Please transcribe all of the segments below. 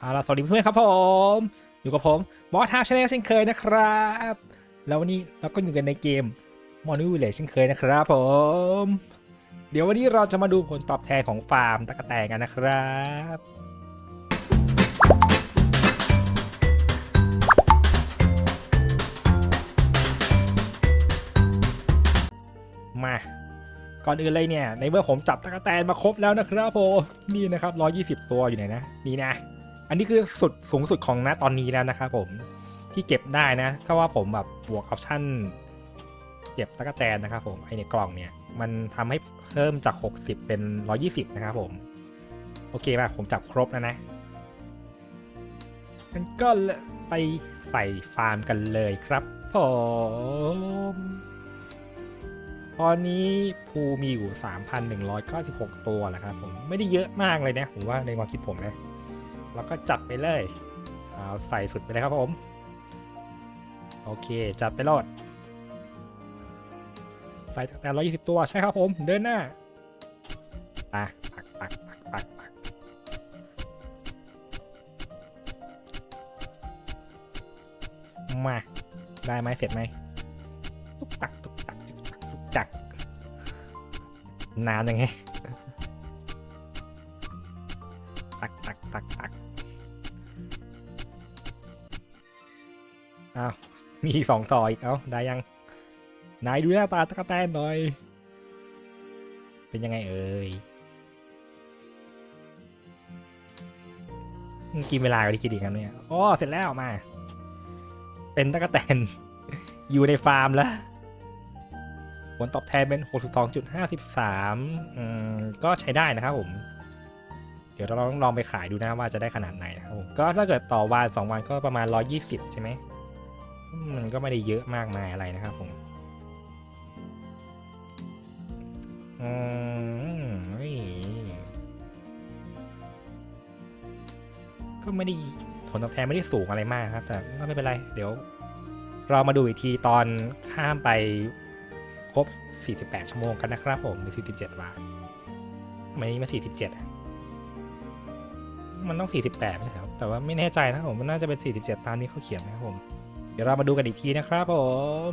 เอาล่ะสวัสดีเพื่อนๆครับผม อยู่กับผมบอสทามชาแนลเช่นเคยนะครับ แล้ววันนี้เราก็อยู่กันในเกมมอนิวิลเลเช่นเคยนะครับผม เดี๋ยววันนี้เราจะมาดูผลตอบแทนของฟาร์มตะกะแตนกันนะครับมา ก่อนอื่นเลยเนี่ย ในเมื่อผมจับตะกะแตนมาครบแล้วนะครับผมนี่นะครับ120 ตัวอยู่ไหนนะ นี่นะ อันนี้คือสุดสูงสุดของณตอนนี้แล้วนะครับผมที่เก็บได้นะก็ว่าผมแบบบวกออปชั่นเก็บตะกแตนนะครับผมไอในกล่องเนี่ยมันทำให้เพิ่มจาก 60 เป็น 120 นะครับผม โอเคป่ะผมจับครบแล้วนะงั้นก็ไปใส่ฟาร์มกันเลยครับผมตอนนี้ภูมีอยู่ 3,196 ตัวแหละครับผมไม่ได้เยอะมากเลยนะ ผมว่าในความคิดผมนะ แล้วก็จัดไปเลยเอาใส่สุดไปเลยครับผม โอเค จัดไปรอด ใส่ตั้งแต่ร้อยยี่สิบตัวใช่ครับผม เดินหน้าปักปักปักปักปักปักมา ได้ไหมเสร็จไหมตุกตักตุกตักตุกตักตุกตักนานยังไงตักตักตักตัก อ้าวมีสองต่ออีกเอ้าได้ยังนายดูหน้าตาตะกะแตนหน่อย เป็นยังไงเอ่ยกินเวลากับที่คิดอีกครับเนี่ยอ๋อเสร็จแล้วมา เป็นตะกะแตนอยู่ในฟาร์มแล้วผลตอบแทนเป็น 62.53อืมก็ใช้ได้นะครับผม เดี๋ยวเราลองลองไปขายดูนะว่าจะได้ขนาดไหนนะครับผมก็ถ้าเกิดต่อวัน2วันก็ประมาณ 120 ใช่ไหม มันก็ไม่ได้เยอะมากมายอะไรนะครับผมอืมก็ไม่ได้ผลตอบแทนไม่ได้สูงอะไรมากครับ แต่ก็ไม่เป็นไร เดี๋ยว เรามาดูอีกทีตอนข้ามไปครบ 48 ชั่วโมงกันนะครับผมหรือ47วันทำไมนี่มา 47 มันต้อง 48ไม่ใช่ครับ แต่ว่าไม่แน่ใจนะผม มันน่าจะเป็น 47 ตามที่เขาเขียนนะครับผม เดี๋ยวเรามาดูกันอีกทีนะครับผม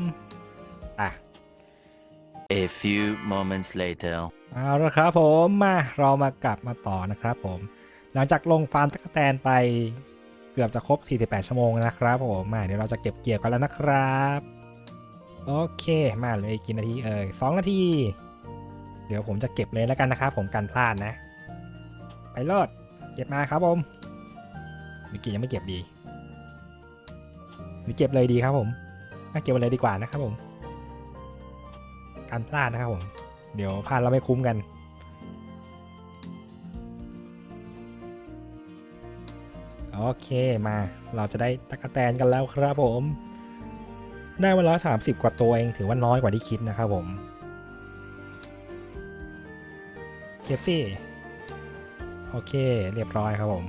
อะ A few moments later. เอาละครับผมมาเรามากลับมาต่อนะครับผม หลังจากลงฟาร์มตะกแตนไปเกือบจะครบ 48 ชั่วโมงนะครับผมมาเดี๋ยวเราจะเก็บเกี่ยวกันแล้วนะครับโอเคมาเลยกี่นาทีเอ่ย2นาที เดี๋ยวผมจะเก็บเลยแล้วกันนะครับผมกันพลาดนะ ไปรอดเก็บมาครับผมมิกี้ยังไม่เก็บดีห รือเก็บเลยดีครับผมน่าเก็บไปเลยดีกว่านะครับผม การพลาดนะครับผม เดี๋ยวพลาดเราไม่คุ้มกัน โอเคมา เราจะได้ตะกะแตนกันแล้วครับผม ได้วันละสามสิบกว่าตัวเองถือว่าน้อยกว่าที่คิดนะครับผมเก็บสิโอเค เรียบร้อยครับผม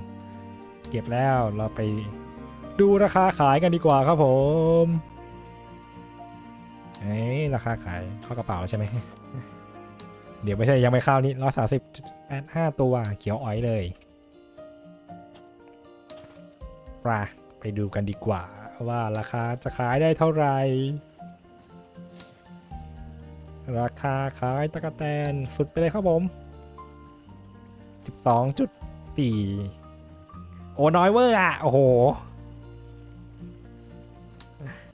เก็บแล้วเราไป ดูราคาขายกันดีกว่าครับผมเอ้ยราคาขายเข้ากระเป๋าแล้วใช่ไหม เดี๋ยวไม่ใช่ยังไม่เข้านี่ร้อยสาสิบแปดห้าตัวเขียวอ้อยเลยปลาไปดูกันดีกว่าว่าราคาจะขายได้เท่าไหร่ ราคาขายตะกะแตนสุดไปเลยครับผม 12.4 โอ้น้อยเวอร์อะ โอ้โห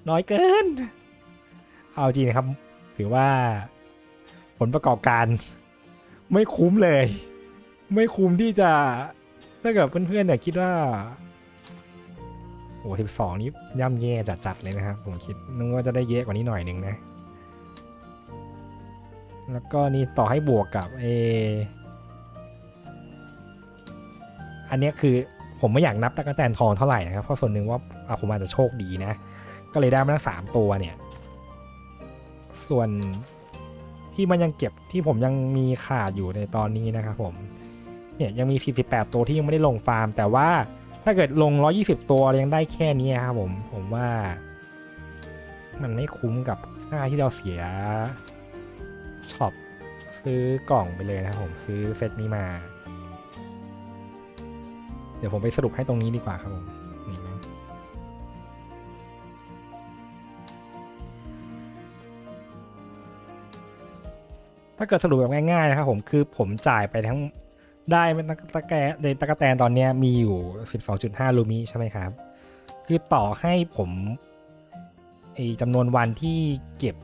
น้อยเกิน เอาจริงนะครับ ถือว่าผลประกอบการไม่คุ้มเลย ไม่คุ้มที่จะ ถ้าเกิดเพื่อนๆเนี่ยคิดว่า โอ้สิบสองนี้ย่ำแย่จัดๆเลยนะครับ ผมคิดนึกว่าจะได้เยอะกว่านี้หน่อยหนึ่งนะ แล้วก็นี่ต่อให้บวกกับเออันนี้คือผมไม่อยากนับตะกแตนทองเท่าไหร่นะครับ เพราะส่วนหนึ่งว่าผมอาจจะโชคดีนะ ก็เลยได้มาทั้งสามตัวเนี่ย ส่วนที่มันยังเก็บที่ผมยังมีขาดอยู่ในตอนนี้นะครับผม เนี่ยยังมี 48 ตัวที่ยังไม่ได้ลงฟาร์ม แต่ว่าถ้าเกิดลง 120 ตัวยังได้แค่นี้ครับผม ผมว่า มันไม่คุ้มกับค่าที่เราเสียช็อปซื้อกล่องไปเลยนะครับผมซื้อเซตนี้มา เดี๋ยวผมไปสรุปให้ตรงนี้ดีกว่าครับผม ถ้าเกิดสรุปแบบง่ายๆนะครับผมคือผมจ่ายไปทั้งได้เป็นตะแกรงในตะกะแตนตอนนี้มีอยู่ 12.5 ลูมิใช่ไหมครับ คือต่อให้ผมไอจำนวนวันที่เก็บ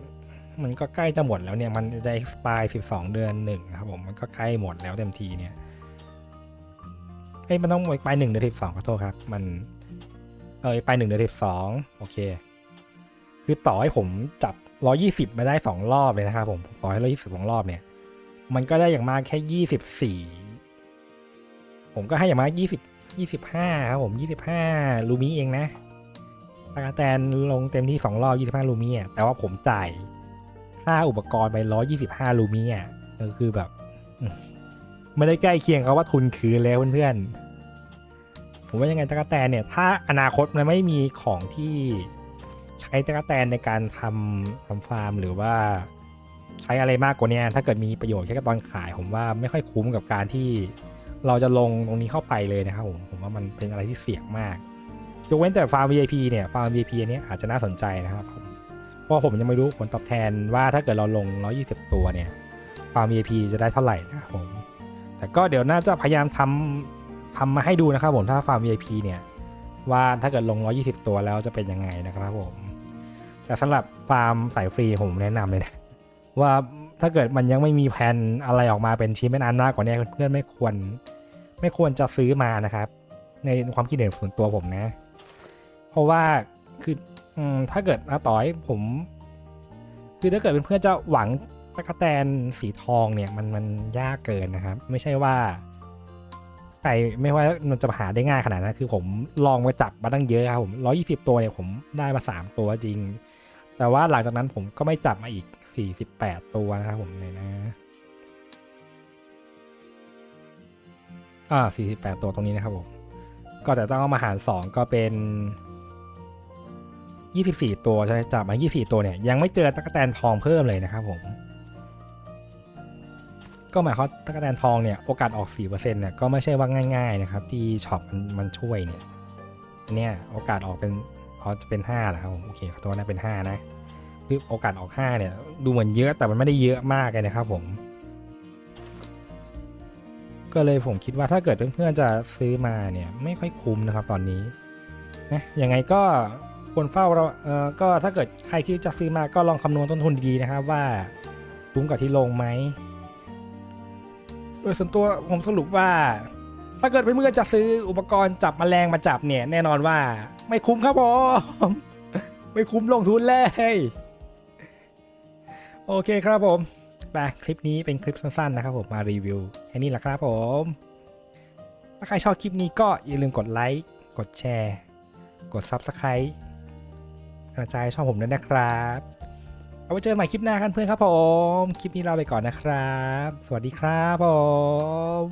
มันก็ใกล้จะหมดแล้วเนี่ย มันจะ expire 12 เดือนหนึ่งครับผมมันก็ใกล้หมดแล้วเต็มทีเนี่ยเอ้ยมันต้องไปหนึ่งเดือนสิบสองขอโทษครับ มันเออไปหนึ่งเดือนสิบสองโอเค คือต่อให้ผมจับ ร้อยี่สิบมาได้สองรอบเลยนะครับผมต่อให้ร้อยี่สิบสองรอบเนี่ย มันก็ได้อย่างมากแค่ยี่สิบสี่ผมก็ให้อย่างมากยี่สิบยี่สิบห้าครับผมยี่สิบห้าลูมิเองนะตากาแตนลงเต็มที่สองรอบยี่สิบห้าลูมิอะแต่ว่าผมจ่ายค่าอุปกรณ์ไปร้อยี่สิบห้าลูมิอะเออคือแบบไม่ได้ใกล้เคียงเขาว่าทุนคืนแล้วเพื่อนๆผมว่ายังไงตะกาแตนเนี่ย ถ้าอนาคตมันไม่มีของที่ ใช้ตะกแตนในการทำทำฟาร์มหรือว่าใช้อะไรมากกว่านี้ถ้าเกิดมีประโยชน์แค่ตอนขาย ผมว่าไม่ค่อยคุ้มกับการที่เราจะลงตรงนี้เข้าไปเลยนะครับผมผมว่ามันเป็นอะไรที่เสี่ยงมากยกเว้นแต่ฟาร์ม VIP เนี่ยฟาร์ม VIP อันเนี้ยอาจจะน่าสนใจนะครับผมเพราะผมยังไม่รู้ผลตอบแทนว่าถ้าเกิดเราลง 120 ตัวเนี่ยฟาร์ม VIP จะได้เท่าไหร่นะครับผมแต่ก็เดี๋ยวน่าจะพยายามทำทำมาให้ดูนะครับผมถ้าฟาร์ม VIP เนี่ยว่าถ้าเกิดลง 120 ตัวแล้วจะเป็นยังไงนะครับผม แต่สำหรับฟาร์มสายฟรีผมแนะนำเลยนะ ว่าถ้าเกิดมันยังไม่มีแผนอะไรออกมาเป็นชิ้นเป็นอันมากกว่านี้เพื่อนไม่ควร ไม่ควรจะซื้อมานะครับ ในความคิดเห็นส่วนตัวผมนะ เพราะว่าคืออถ้าเกิดอาต่อยผม คือถ้าเกิดเป็นเพื่อนจะหวังตะกแตนสีทองเนี่ยมันมันยากเกินนะครับ ไม่ใช่ว่าใครไม่ว่ามันจะหาได้ง่ายขนาดนั้นคือผมลองมาจับมาตั้งเยอะครับผมร้อยี่สิบตัวเนี่ยผมได้มาสามตัวจริง แต่ว่าหลังจากนั้นผมก็ไม่จับมาอีกสี่สิบแปดตัวนะครับผมเนี่ยนะอ่าสี่สิบแปดตัวตรงนี้นะครับผม ก็แต่ต้องเอามาหารสองก็เป็น 24 ตัวใช่ไหมจับมา 24 ตัวเนี่ยยังไม่เจอตะกแตนทองเพิ่มเลยนะครับผม ก็หมายความตะกแตนทองเนี่ยโอกาสออก 4%เนี่ยก็ไม่ใช่ว่าง่าย ๆนะครับ ที่ช็อปมันมันช่วยเนี่ยเนี่ยโอกาสออกเป็น อ๋อจะเป็น5แหละครับโอเคขอโทษนะเป็น 5 นะคือโอกาสออก 5 เนี่ย ดูเหมือนเยอะแต่มันไม่ได้เยอะมากเลยนะครับผม ก็เลยผมคิดว่าถ้าเกิดเพื่อนๆจะซื้อมาเนี่ยไม่ค่อยคุ้มนะครับตอนนี้นะยังไงก็ควรเฝ้าเราเออก็ถ้าเกิดใครคิดจะซื้อมาก็ลองคำนวณต้นทุนดีๆนะครับว่าคุ้มกับที่ลงไหมโดยส่วนตัวผมสรุปว่า ถ้าเกิดเพื่อนๆจะซื้ออุปกรณ์จับแมลงมาจับเนี่ยแน่นอนว่า ไม่คุ้มครับผมไม่คุ้มลงทุนเลยโอเคครับผมไปคลิปนี้เป็นคลิปสั้นๆนะครับผมมารีวิวแค่นี้แหละครับผม ถ้าใครชอบคลิปนี้ก็อย่าลืมกดไลค์กดแชร์ กด Subscribe กระจายช่องผมด้วยนะครับเอาไว้เจอกันใหม่คลิปหน้ากันเพื่อนครับผม คลิปนี้ลาไปก่อนนะครับ สวัสดีครับผม